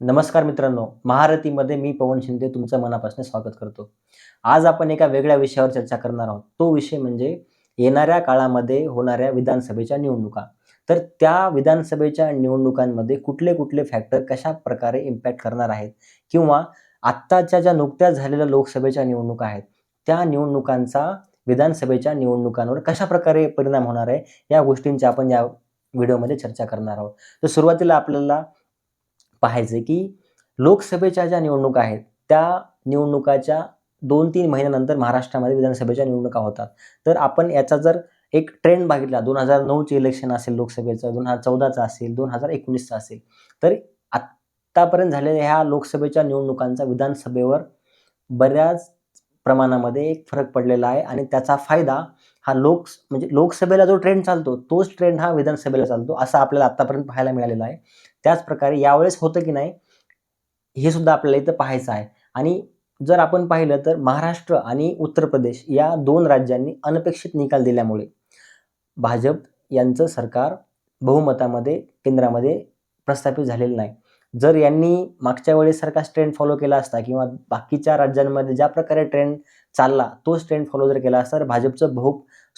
नमस्कार मित्रांनो महारथीमध्ये मी पवन शिंदे तुमचं मनापासून स्वागत करतो. आज आपण एका वेगळ्या विषयावर चर्चा करणार आहोत. तो विषय म्हणजे येणाऱ्या काळामध्ये होणाऱ्या विधानसभेच्या निवडणुका. तर त्या विधानसभेच्या निवडणुकांमध्ये कुठले कुठले फॅक्टर कशा प्रकारे इम्पॅक्ट करणार आहेत? किंवा आत्ताच्या ज्या नुकत्याच झालेल्या लोकसभेच्या निवडणुका आहेत त्या निवडणुकांचा विधानसभेच्या निवडणुकांवर कशा प्रकारे परिणाम होणार आहे या गोष्टींची आपण या व्हिडिओमध्ये चर्चा करणार आहोत. तर सुरुवातीला आपल्याला पाहायचं की लोकसभेच्या ज्या निवडणुका आहेत त्या निवडणुकाच्या दोन तीन महिन्यानंतर महाराष्ट्रामध्ये विधानसभेच्या निवडणुका होतात. तर आपण याचा जर एक ट्रेंड बघितला दोन हजार नऊचे इलेक्शन असेल लोकसभेचं दोन हजार चौदाचं असेल दोन हजार एकोणीसचं असेल तर आत्तापर्यंत झालेल्या ह्या लोकसभेच्या निवडणुकांचा विधानसभेवर बऱ्याच प्रमाणामध्ये एक फरक पडलेला आहे आणि त्याचा फायदा हा लोक म्हणजे लोकसभेला जो ट्रेंड चालतो तोच ट्रेंड हा विधानसभेला चालतो असं आपल्याला आतापर्यंत पाहायला मिळालेला आहे. त्याच प्रकारे यावेळेस होतं की नाही हे सुद्धा आपल्याला इथं पाहायचं आहे. आणि जर आपण पाहिलं तर महाराष्ट्र आणि उत्तर प्रदेश या दोन राज्यांनी अनपेक्षित निकाल दिल्यामुळे भाजप यांचं सरकार बहुमतामध्ये केंद्रामध्ये प्रस्थापित झालेलं नाही. जर यांनी मागच्या वेळेस सरकार ट्रेंड फॉलो केला असता किंवा बाकीच्या राज्यांमध्ये ज्या प्रकारे ट्रेंड चालला तोच ट्रेंड फॉलो जर केला असता तर भाजपचं बहु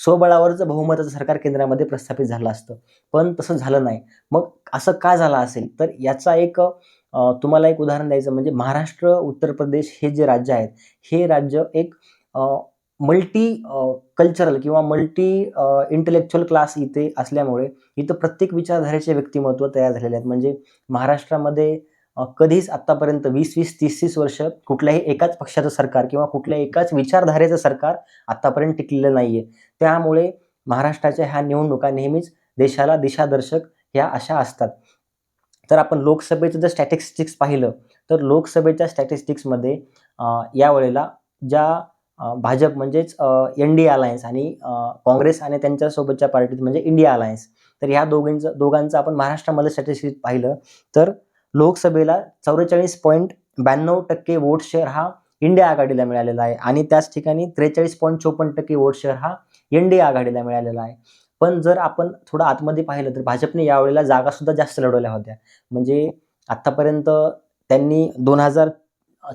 स्वबळावरचं बहुमताचं सरकार केंद्रामध्ये प्रस्थापित झालं असतं. पण तसं झालं नाही. मग असं का झालं असेल? तर याचा एक तुम्हाला एक उदाहरण द्यायचं म्हणजे महाराष्ट्र उत्तर प्रदेश हे जे राज्य आहेत हे राज्य एक मल्टी कल्चरल किंवा मल्टी इंटेलेक्च्युअल क्लास इथे असल्यामुळे इथं प्रत्येक विचारधारेचे व्यक्तिमत्व तयार झालेले आहेत. म्हणजे महाराष्ट्रामध्ये कधीच आत्तापर्यंत वीस वीस तीस तीस वर्ष कुठल्याही एकाच पक्षाचं सरकार किंवा कुठल्या एकाच विचारधारेचं सरकार आत्तापर्यंत टिकलेलं नाही आहे त्यामुळे महाराष्ट्राच्या ह्या निवडणुका नेहमीच देशाला दिशादर्शक ह्या अशा असतात. तर आपण लोकसभेचं जर स्टॅटिस्टिक्स पाहिलं तर लोकसभेच्या स्टॅटिस्टिक्समध्ये यावेळेला ज्या भाजप म्हणजेच एन डी अलायन्स आणि काँग्रेस आणि त्यांच्यासोबतच्या पार्टीत म्हणजे इंडिया अलायन्स तर ह्या दोघींचं दोघांचं आपण महाराष्ट्रामध्ये स्टॅटिस्टिक पाहिलं तर लोकसभेला चौवेचाळीस पॉईंट ब्याण्णव टक्के वोट शेअर हा इंडिया आघाडीला मिळालेला आहे. आणि त्याच ठिकाणी त्रेचाळीस पॉईंट चोपन्न टक्के वोट शेअर हा एनडीए आघाडीला मिळालेला आहे. पण जर आपण थोडं आतमध्ये पाहिलं तर भाजपने यावेळेला जागा सुद्धा जास्त लढवल्या होत्या. म्हणजे आत्तापर्यंत त्यांनी दोन हजार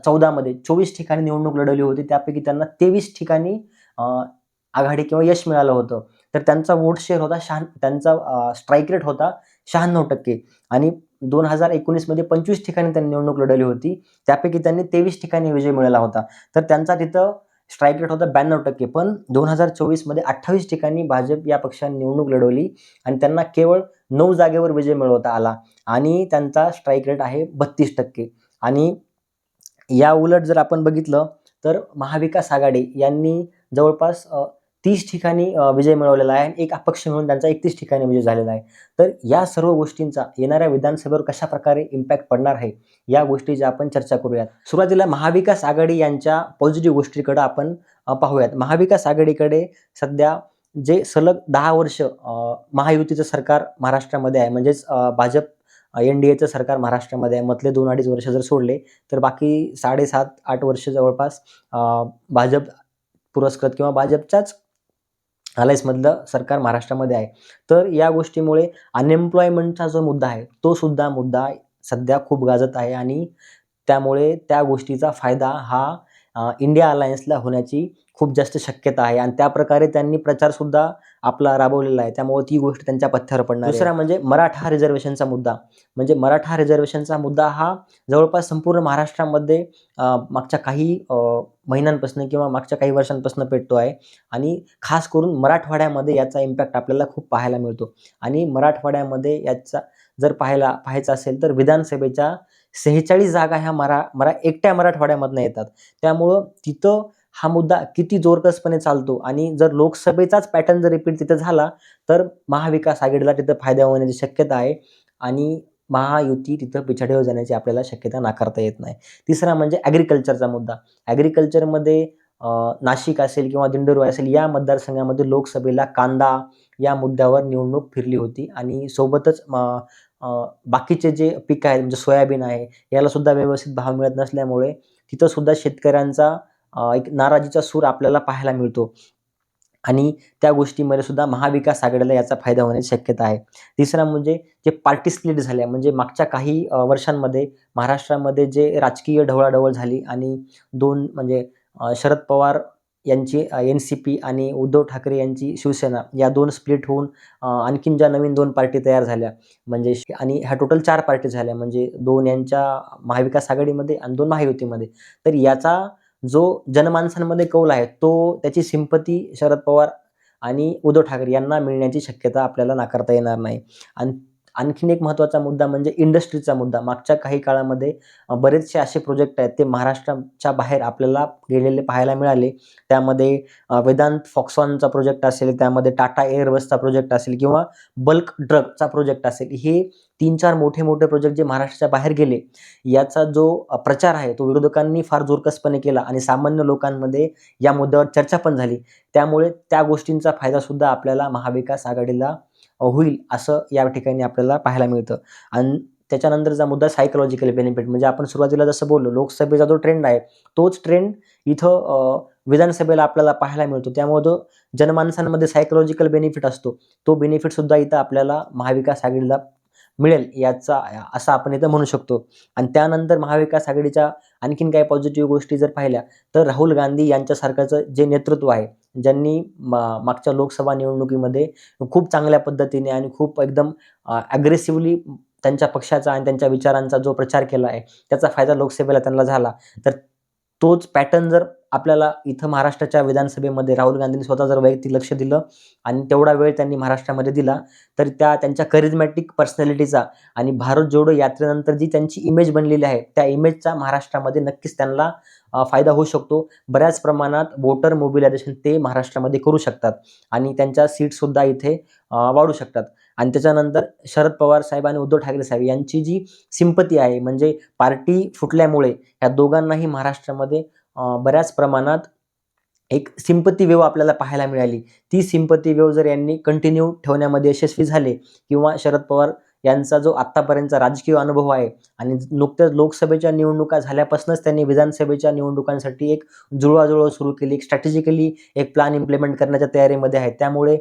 चौदामध्ये चोवीस ठिकाणी निवडणूक लढवली होती. त्यापैकी त्यांना तेवीस ठिकाणी आघाडी किंवा यश मिळालं होतं. तर त्यांचा वोट शेअर होता शहा त्यांचा स्ट्राईक रेट होता शहाण्णव टक्के. आणि दोन हजार एकोणीसमध्ये पंचवीस ठिकाणी त्यांनी निवडणूक लढवली होती. त्यापैकी त्यांनी तेवीस ठिकाणी विजय मिळाला होता. तर त्यांचा तिथं स्ट्राईक रेट होता ब्याण्णव टक्के. पण दोन हजार चोवीसमध्ये अठ्ठावीस ठिकाणी भाजप या पक्षाने निवडणूक लढवली आणि त्यांना केवळ नऊ जागेवर विजय मिळवता आला. आणि त्यांचा स्ट्राईक रेट आहे बत्तीस टक्के. आणि या उलट जर आपण बघितलं तर महाविकास आघाडी यांनी जवळपास तीस ठिकाणी विजय मिळवलेला आहे आणि एक अपक्ष म्हणून त्यांचा एकतीस ठिकाणी विजय झालेला आहे. तर या सर्व गोष्टींचा येणाऱ्या विधानसभेवर कशा प्रकारे इम्पॅक्ट पडणार आहे या गोष्टीची आपण चर्चा करूयात. सुरुवातीला महाविकास आघाडी यांच्या पॉझिटिव्ह गोष्टीकडे आपण पाहूयात. महाविकास आघाडीकडे सध्या जे सलग दहा वर्ष महायुतीचं सरकार महाराष्ट्रामध्ये आहे म्हणजेच भाजप एन डी एचं सरकार महाराष्ट्रामध्ये आहे. मधले दोन अडीच वर्ष जर सोडले तर बाकी साडेसात आठ वर्ष जवळपास भाजप पुरस्कृत किंवा भाजपच्याच अलायन्समधलं सरकार महाराष्ट्रामध्ये आहे. तर या गोष्टीमुळे अनएम्प्लॉयमेंटचा जो मुद्दा आहे तो सुद्धा मुद्दा सध्या खूप गाजत आहे आणि त्यामुळे त्या गोष्टीचा फायदा हा इंडिया अलायन्सला होण्याची खूप जास्त शक्यता आहे. आणि त्या प्रकारे त्यांनी प्रचारसुद्धा आपला राबवलेला आहे. त्यामुळे ती गोष्ट त्यांच्या पथ्यावर पडणार दुसरा म्हणजे मराठा रिझर्वेशनचा मुद्दा. म्हणजे मराठा रिझर्वेशनचा मुद्दा हा जवळपास संपूर्ण महाराष्ट्रामध्ये मागच्या काही महिन्यांपासून किंवा मागच्या काही वर्षांपासून पेटतो आहे. आणि खास करून मराठवाड्यामध्ये याचा इम्पॅक्ट आपल्याला खूप पाहायला मिळतो. आणि मराठवाड्यामध्ये याचा जर पाहायला पाहायचं असेल तर विधानसभेच्या सेहेचाळीस जागा ह्या मरा मरा एकट्या मराठवाड्यामधनं येतात. त्यामुळं तिथं हा मुद्दा किती जोरकसपणे चालतो आणि जर लोकसभेचाच पॅटर्न जर रिपीट तिथं झाला तर महाविकास आघाडीला तिथं फायदा होण्याची शक्यता आहे आणि महायुती तिथं पिछाडीवर जाण्याची आपल्याला शक्यता नाकारता येत नाही. तिसरा म्हणजे ॲग्रिकल्चरचा मुद्दा. ॲग्रिकल्चरमध्ये नाशिक असेल किंवा दिंडोरी असेल या मतदारसंघामध्ये लोकसभेला कांदा या मुद्द्यावर निवडणूक फिरली होती आणि सोबतच बाकीचे जे पीक आहेत म्हणजे सोयाबीन आहे याला सुद्धा व्यवस्थित भाव मिळत नसल्यामुळे तिथं सुद्धा शेतकऱ्यांचा एक नाराजीचा सूर आपल्याला पाहायला मिळतो. आणि त्या गोष्टीमध्ये सुद्धा महाविकास आघाडीला याचा फायदा होण्याची शक्यता आहे. तिसरा म्हणजे जे पार्टी स्प्लिट झाल्या म्हणजे मागच्या काही वर्षांमध्ये महाराष्ट्रामध्ये जे राजकीय ढवळाढवळ झाली आणि दोन म्हणजे शरद पवार यांची एन सी पी आणि उद्धव ठाकरे यांची शिवसेना या दोन स्प्लिट होऊन आणखीन ज्या नवीन दोन पार्टी तयार झाल्या म्हणजे श- आणि ह्या टोटल चार पार्टी झाल्या म्हणजे दोन यांच्या महाविकास आघाडीमध्ये आणि दोन महायुतीमध्ये. तर याचा जो जनमानसांमध्ये कौल आहे तो त्याची सिंपती शरद पवार आणि उद्धव ठाकरे यांना मिळण्याची शक्यता आपल्याला नाकारता येणार नाही. आणि आणखीन एक महत्त्वाचा मुद्दा म्हणजे इंडस्ट्रीचा मुद्दा. मागच्या काही काळामध्ये बरेचसे असे प्रोजेक्ट आहेत ते महाराष्ट्राच्या बाहेर आपल्याला गेलेले पाहायला मिळाले. त्यामध्ये वेदांत फॉक्सॉनचा प्रोजेक्ट असेल त्यामध्ये टाटा एअरबसचा प्रोजेक्ट असेल किंवा बल्क ड्रगचा प्रोजेक्ट असेल. हे तीन चार मोठे मोठे प्रोजेक्ट जे महाराष्ट्राच्या बाहेर गेले याचा जो प्रचार आहे तो विरोधकांनी फार जोरकसपणे केला आणि सामान्य लोकांमध्ये या मुद्द्यावर चर्चा पण झाली. त्यामुळे त्या गोष्टींचा फायदासुद्धा आपल्याला महाविकास आघाडीला होईल असं या ठिकाणी आपल्याला पाहायला मिळतं. आणि त्याच्यानंतरचा मुद्दा सायकोलॉजिकल बेनिफिट म्हणजे आपण सुरुवातीला जसं बोललो लोकसभेचा जो ट्रेंड आहे तोच ट्रेंड इथं विधानसभेला आपल्याला पाहायला मिळतो. त्यामुळे जो जनमानसांमध्ये सायकोलॉजिकल बेनिफिट असतो तो बेनिफिटसुद्धा इथं आपल्याला महाविकास आघाडीला मिळेल याचा असं आपण इथं म्हणू शकतो. आणि त्यानंतर महाविकास आघाडीच्या आणखीन काही पॉझिटिव्ह गोष्टी जर पाहिल्या तर राहुल गांधी यांच्यासारखाचं जे नेतृत्व आहे ज्यांनी मा मागच्या लोकसभा निवडणुकीमध्ये खूप चांगल्या पद्धतीने आणि खूप एकदम ॲग्रेसिव्हली त्यांच्या पक्षाचा आणि त्यांच्या विचारांचा जो प्रचार केला आहे त्याचा फायदा लोकसभेला त्यांना झाला. तर तोच पॅटर्न जर आपल्याला इथं महाराष्ट्राच्या विधानसभेमध्ये राहुल गांधींनी स्वतः जर वैयक्तिक लक्ष दिलं आणि तेवढा वेळ त्यांनी महाराष्ट्रामध्ये दिला तर त्या त्यांच्या करिझमॅटिक पर्सनॅलिटीचा आणि भारत जोडो यात्रेनंतर जी त्यांची इमेज बनलेली आहे त्या इमेजचा महाराष्ट्रामध्ये नक्कीच त्यांना फायदा होऊ शकतो. बऱ्याच प्रमाणात वोटर मोबिलायझेशन ते महाराष्ट्रामध्ये करू शकतात आणि त्यांच्या सीटसुद्धा इथे वाढू शकतात. आणि त्याच्यानंतर शरद पवार साहेब आणि उद्धव ठाकरे साहेब यांची जी सिंपती आहे म्हणजे पार्टी फुटल्यामुळे ह्या दोघांनाही महाराष्ट्रामध्ये बऱ्याच प्रमाणात एक सिंपती वेव आपल्याला पाहायला मिळाली. ती सिंपती वेव जर यांनी कंटिन्यू ठेवण्यामध्ये यशस्वी झाले किंवा शरद पवार यांचा जो आत्तापर्यंतचा राजकीय अनुभव आहे आणि नुकत्याच लोकसभेच्या निवडणुका झाल्यापासूनच त्यांनी विधानसभेच्या निवडणुकांसाठी एक जुळवाजुळव सुरू केली एक स्ट्रॅटेजिकली एक प्लॅन इम्प्लिमेंट करण्याच्या तयारीमध्ये आहे. त्यामुळे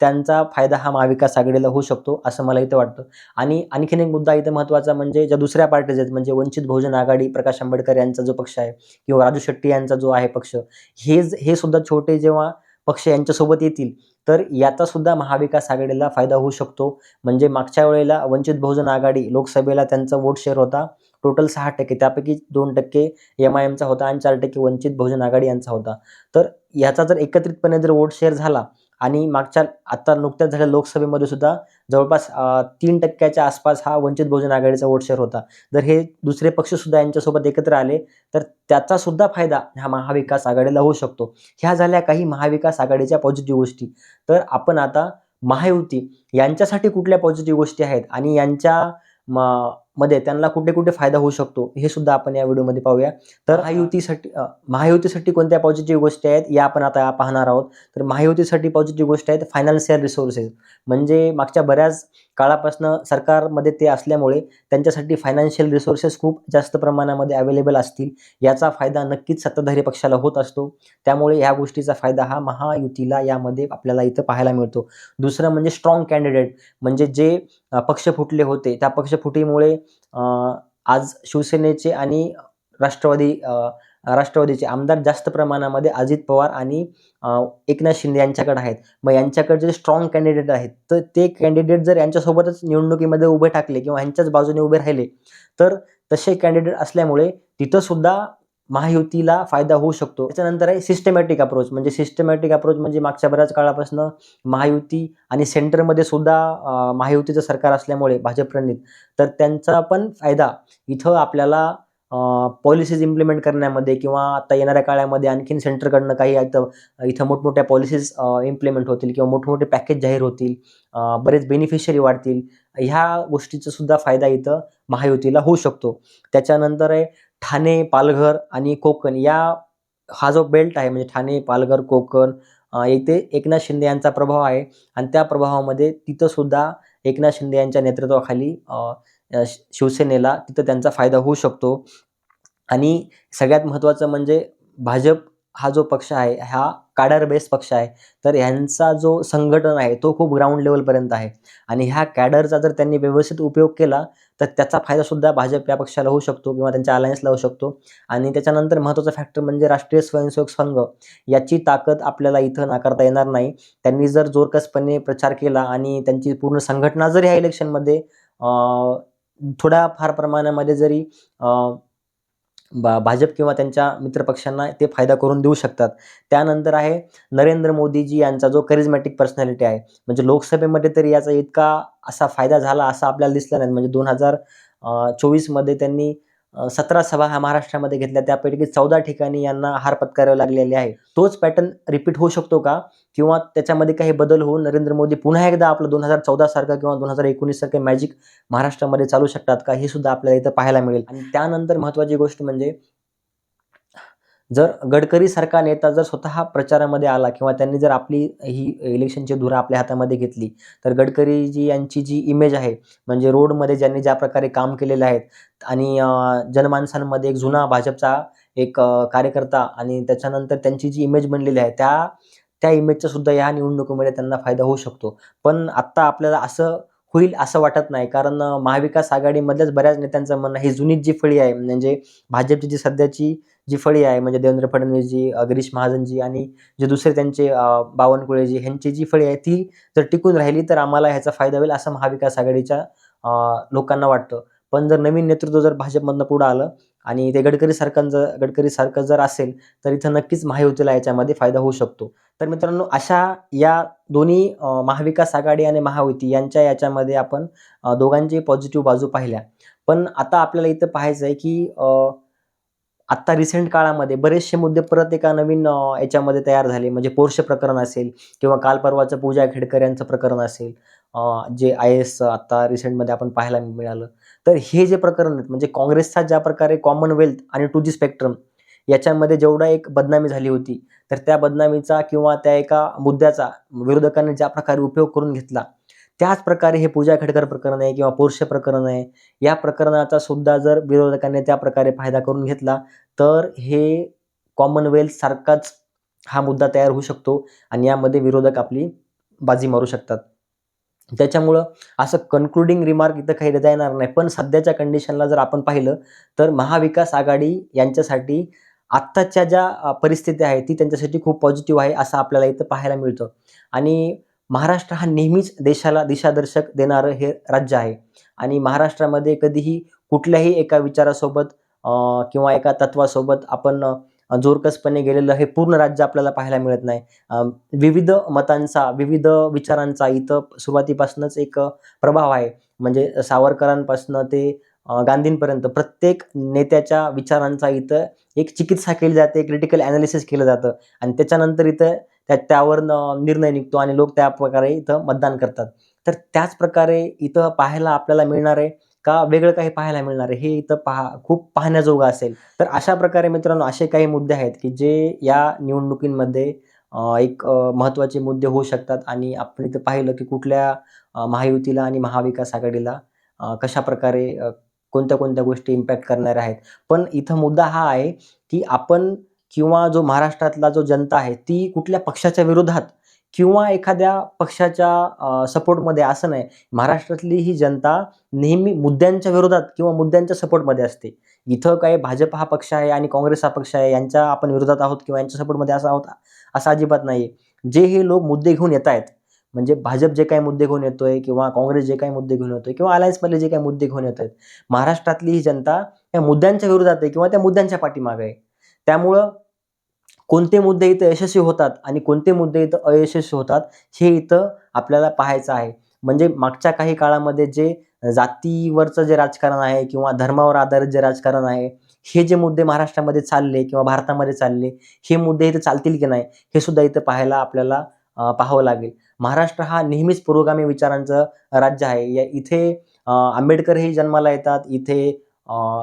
त्यांचा फायदा हा महाविकास आघाडीला होऊ शकतो असं मला इथं वाटतं. आणि आणखीन एक मुद्दा इथं महत्त्वाचा म्हणजे ज्या दुसऱ्या पार्टीज आहेत म्हणजे वंचित बहुजन आघाडी प्रकाश आंबेडकर यांचा जो पक्ष आहे किंवा राजू शेट्टी यांचा जो आहे पक्ष हे हे सुद्धा छोटे जेव्हा पक्ष यांच्यासोबत येतील तर याचा सुद्धा महाविकास आघाडीला फायदा होऊ शकतो. म्हणजे मागच्या वेळेला वंचित बहुजन आघाडी लोकसभेला त्यांचा वोट शेअर होता टोटल सहा टक्के त्यापैकी दोन टक्के एम आय एमचा होता आणि चार टक्के वंचित बहुजन आघाडी यांचा होता. तर ह्याचा जर एकत्रितपणे जर वोट शेअर झाला आणि मागच्या आता नुकत्याच झाल्या लोकसभेमध्ये सुद्धा जवळपास तीन टक्क्याच्या आसपास हा वंचित बहुजन आघाडीचा वोट शेअर होता. जर हे दुसरे पक्ष सुद्धा यांच्यासोबत एकत्र आले तर त्याचा सुद्धा फायदा ह्या महाविकास आघाडीला होऊ शकतो. ह्या झाल्या काही महाविकास आघाडीच्या पॉझिटिव्ह गोष्टी. तर आपण आता महायुती यांच्यासाठी कुठल्या पॉझिटिव्ह गोष्टी आहेत? आणि यांच्या म- मध्ये त्यांना कुठे कुठे फायदा होऊ शकतो हे सुद्धा आपण या व्हिडिओमध्ये पाहूया. तर महायुतीसाठी महायुतीसाठी कोणत्या पॉझिटिव्ह गोष्टी आहेत या आपण आता पाहणार आहोत. तर महायुतीसाठी पॉझिटिव्ह गोष्ट आहेत फायनान्शियल रिसोर्सेस म्हणजे मागच्या बऱ्याच काळापासून सरकारमध्ये ते असल्यामुळे त्यांच्यासाठी फायनान्शियल रिसोर्सेस खूप जास्त प्रमाणामध्ये अवेलेबल असतील. याचा फायदा नक्कीच सत्ताधारी पक्षाला होत असतो. त्यामुळे ह्या गोष्टीचा फायदा हा महायुतीला यामध्ये आपल्याला इथं पाहायला मिळतो. दुसरं म्हणजे स्ट्रॉंग कॅन्डिडेट म्हणजे जे पक्ष फुटले होते त्या पक्ष फुटीमुळे आज शिवसेनेचे आणि राष्ट्रवादी राष्ट्रवादीचे आमदार जास्त प्रमाणामध्ये अजित पवार आणि एकनाथ शिंदे यांच्याकडे आहेत. मग यांच्याकडे जे स्ट्रॉंग कॅन्डिडेट आहेत तर ते कॅन्डिडेट जर यांच्यासोबतच निवडणुकीमध्ये उभे टाकले किंवा ह्यांच्याच बाजूने उभे राहिले तर तसे कॅन्डिडेट असल्यामुळे तिथं सुद्धा महायुतीला फायदा होऊ शकतो. त्याच्यानंतर आहे सिस्टमॅटिक अप्रोच म्हणजे सिस्टमॅटिक अप्रोच म्हणजे मागच्या बऱ्याच काळापासून महायुती आणि सेंटरमध्ये सुद्धा महायुतीचं सरकार असल्यामुळे भाजप प्रणित. तर त्यांचा पण फायदा इथं आपल्याला पॉलिसीज इम्प्लिमेंट करण्यामध्ये किंवा आता येणाऱ्या काळामध्ये आणखीन सेंटरकडनं काही इथं इथं मोठमोठ्या पॉलिसीज इम्प्लिमेंट होतील किंवा मोठमोठे पॅकेज जाहीर होतील बरेच बेनिफिशियरी वाढतील. ह्या गोष्टीचा सुद्धा फायदा इथं महायुतीला होऊ शकतो. त्याच्यानंतर आहे ठाणे पालघर आणि कोकण या हा जो बेल्ट आहे म्हणजे ठाणे पालघर कोकण येथे इथे एकनाथ शिंदे यांचा प्रभाव आहे. आणि त्या प्रभावामध्ये तिथंसुद्धा एकनाथ शिंदे यांच्या नेतृत्वाखाली शिवसेनेला तिथं त्यांचा फायदा होऊ शकतो. आणि सगळ्यात महत्त्वाचं म्हणजे भाजप हा जो पक्ष आहे हा कॅडर बेस पक्ष आहे. तर ह्यांचा जो संघटन आहे तो खूप ग्राउंड लेवलपर्यंत आहे. आणि ह्या कॅडरचा जर त्यांनी व्यवस्थित उपयोग केला तर त्याचा फायदासुद्धा भाजप या पक्षाला होऊ शकतो किंवा त्यांच्या अलायन्सला होऊ शकतो. आणि त्याच्यानंतर महत्त्वाचा फॅक्टर म्हणजे राष्ट्रीय स्वयंसेवक संघ. याची ताकद आपल्याला इथं नाकारता येणार नाही. त्यांनी जर जोरकसपणे प्रचार केला आणि त्यांची पूर्ण संघटना जर ह्या इलेक्शनमध्ये थोड्या फार प्रमाणामध्ये जरी बा भाजप किंवा त्यांच्या मित्रपक्षांना ते फायदा करून देऊ शकतात. त्यानंतर आहे नरेंद्र मोदीजी यांचा जो करिझमॅटिक पर्सनॅलिटी आहे म्हणजे लोकसभेमध्ये तरी याचा इतका असा फायदा झाला असा आपल्याला दिसला नाही. म्हणजे दोन हजार चोवीसमध्ये त्यांनी सतरा सभा ह्या महाराष्ट्रामध्ये घेतल्या. त्यापैकी चौदा ठिकाणी यांना हार पत्करावे लागलेले आहे. तोच पॅटर्न रिपीट होऊ शकतो का? किंवा त्याच्यामध्ये काही बदल होऊन नरेंद्र मोदी पुन्हा एकदा आपलं दोन हजार चौदा सारखं किंवा दोन हजार एकोणीस सारखं मॅजिक महाराष्ट्रामध्ये चालू शकतात का? हे सुद्धा आपल्याला इथं पाहायला मिळेल. आणि त्यानंतर महत्त्वाची गोष्ट म्हणजे जर गडकरीसारखा नेता जर स्वतः प्रचारामध्ये आला किंवा त्यांनी जर आपली ही इलेक्शनची धुरा आपल्या हातामध्ये घेतली तर गडकरीजी यांची जी इमेज आहे म्हणजे रोडमध्ये ज्यांनी ज्या प्रकारे काम केलेलं आहेत आणि जनमाणसांमध्ये जनमानसांमध्ये एक जुना भाजपचा एक कार्यकर्ता आणि त्याच्यानंतर त्यांची जी इमेज बनलेली आहे त्या त्या इमेजचा सुद्धा या निवडणुकीमध्ये त्यांना फायदा होऊ शकतो. पण आत्ता आपल्याला असं होईल असं वाटत नाही कारण महाविकास आघाडीमधल्याच बऱ्याच नेत्यांचं म्हणणं ही जुनीच जी फळी आहे म्हणजे भाजपची जी सध्याची जी फळी आहे म्हणजे देवेंद्र फडणवीसजी गिरीश महाजनजी आणि जे दुसरे त्यांचे बावनकुळेजी ह्यांची जी फळी आहे ती जर टिकून राहिली तर आम्हाला ह्याचा फायदा होईल असं महाविकास आघाडीच्या लोकांना वाटतं. पण जर नवीन नेतृत्व जर भाजपमधनं पुढं आलं आणि ते गडकरी सारखं जर गडकरी सारखं जर असेल तर इथं नक्कीच महायुतीला याच्यामध्ये फायदा होऊ शकतो. तर मित्रांनो अशा या दोन्ही महाविकास आघाडी आणि महायुती यांच्या याच्यामध्ये आपण दोघांची पॉझिटिव्ह बाजू पाहिल्या. पण आता आपल्याला इथं पाहायचं आहे की आत्ता रिसेंट काळामध्ये बरेचसे मुद्दे परत एका नवीन याच्यामध्ये तयार झाले. म्हणजे पोर्शे प्रकरण असेल किंवा काल परवाचं पूजा खेडकर यांचं प्रकरण असेल जे आय एस आत्ता रिसेंटमध्ये आपण पाहायला मिळालं. तर हे जे प्रकरण आहेत म्हणजे काँग्रेसचा ज्या प्रकारे कॉमनवेल्थ आणि टू जी स्पेक्ट्रम याच्यामध्ये जेवढा एक बदनामी झाली होती तर त्या बदनामीचा किंवा त्या एका मुद्द्याचा विरोधकांनी ज्या प्रकारे उपयोग करून घेतला त्याच प्रकारे हे पूजा खेडकर प्रकरण आहे किंवा पोर्शे प्रकरण आहे. या प्रकरणाचा सुद्धा जर विरोधकांनी त्या प्रकारे फायदा करून घेतला तर हे कॉमनवेल्थ सारखाच हा मुद्दा तयार होऊ शकतो आणि यामध्ये विरोधक आपली बाजी मारू शकतात. त्याच्यामुळं असं कन्क्लुडिंग रिमार्क इथं काही देता येणार नाही. पण सध्याच्या कंडिशनला जर आपण पाहिलं तर महाविकास आघाडी यांच्यासाठी आत्ताच्या ज्या परिस्थिती आहे ती त्यांच्यासाठी खूप पॉझिटिव्ह आहे असं आपल्याला इथं पाहायला मिळतं. आणि महाराष्ट्र हा नेहमीच देशाला दिशादर्शक देणारं हे राज्य आहे. आणि महाराष्ट्रामध्ये कधीही कुठल्याही एका विचारासोबत किंवा एका तत्वासोबत आपण जोरकसपणे गेलेलं हे पूर्ण राज्य आपल्याला पाहायला मिळत नाही. विविध मतांचा विविध विचारांचा इथं सुरुवातीपासूनच एक प्रभाव आहे. म्हणजे सावरकरांपासून ते गांधींपर्यंत प्रत्येक नेत्याच्या विचारांचा इथं एक चिकित्सा केली जाते क्रिटिकल ॲनालिसिस केलं जातं. आणि त्याच्यानंतर इथं त्या त्यावर निर्णय निघतो आणि लोक त्या प्रकारे इथं मतदान करतात. तर त्याच प्रकारे इथं पाहायला आपल्याला मिळणार आहे का वेगळं काही पाहायला मिळणार आहे हे इथं पहा खूप पाहण्याजोगं असेल. तर अशा प्रकारे मित्रांनो असे काही मुद्दे आहेत की जे या निवडणुकींमध्ये एक महत्त्वाचे मुद्दे होऊ शकतात आणि आपण इथं पाहिलं की कुठल्या महायुतीला आणि महाविकास आघाडीला कशा प्रकारे कोणत्या कोणत्या गोष्टी इम्पॅक्ट करणाऱ्या आहेत. पण इथं मुद्दा हा आहे की आपण किंवा जो महाराष्ट्रातला जो जनता आहे ती कुठल्या पक्षाच्या विरोधात किंवा एखाद्या पक्षाच्या सपोर्टमध्ये असं नाही. महाराष्ट्रातली ही जनता नेहमी मुद्द्यांच्या विरोधात किंवा मुद्द्यांच्या सपोर्टमध्ये असते. इथं काय भाजप हा पक्ष आहे आणि काँग्रेस हा पक्ष आहे यांच्या आपण विरोधात आहोत किंवा यांच्या सपोर्टमध्ये असा आहोत असं अजिबात नाही जे हे लोक मुद्दे घेऊन येत आहेत म्हणजे भाजप जे काही मुद्दे घेऊन येतोय किंवा काँग्रेस जे काही मुद्दे घेऊन येतोय किंवा अलायन्समधले जे काही मुद्दे घेऊन येत आहेत महाराष्ट्रातली ही जनता या मुद्द्यांच्या विरोधात आहे किंवा त्या मुद्द्यांच्या पाठीमागे आहे. त्यामुळं कोणते मुद्दे इथं यशस्वी होतात आणि कोणते मुद्दे इथं अयशस्वी होतात हे इथं आपल्याला पाहायचं आहे. म्हणजे मागच्या काही काळामध्ये जे जातीवरचं जे राजकारण आहे किंवा धर्मावर आधारित जे राजकारण आहे हे जे मुद्दे महाराष्ट्रामध्ये चालले किंवा भारतामध्ये चालले हे मुद्दे इथं चालतील की नाही हे सुद्धा इथं पाहायला आपल्याला पाहावं लागेल. महाराष्ट्र हा नेहमीच पुरोगामी विचारांचं राज्य आहे. या इथे आंबेडकर हे जन्माला येतात इथे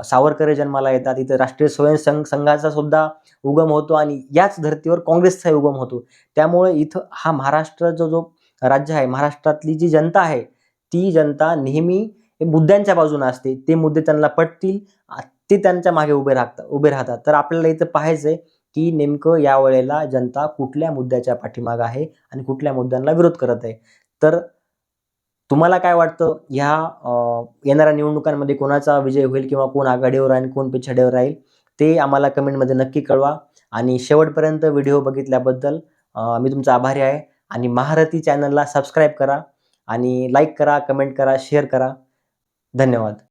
सावरकरे जन्माला येतात. इथे राष्ट्रीय स्वयंसंघ संघाचा सुद्धा उगम होतो आणि याच धर्तीवर काँग्रेसचाही उगम होतो. त्यामुळे इथं हा महाराष्ट्र जो जो राज्य आहे महाराष्ट्रातली जी जनता आहे ती जनता नेहमी मुद्द्यांच्या बाजूने असते. ते मुद्दे त्यांना पटतील ते त्यांच्या मागे उभे राहतात उभे राहतात. तर आपल्याला इथं पाहायचं आहे की नेमकं यावेळेला जनता कुठल्या मुद्द्याच्या पाठीमागं आहे आणि कुठल्या मुद्द्यांना विरोध करत आहे. तर तुम्हाला काय वाटतं? ह्या येणाऱ्या निवडणुकांमध्ये कोणाचा विजय होईल किंवा कोण आघाडीवर राहील कोण पिछाडीवर राहील ते आम्हाला कमेंटमध्ये नक्की कळवा. आणि शेवटपर्यंत व्हिडिओ बघितल्याबद्दल मी तुमचा आभारी आहे. आणि महारथी चॅनलला सबस्क्राईब करा आणि लाईक करा कमेंट करा शेअर करा. धन्यवाद.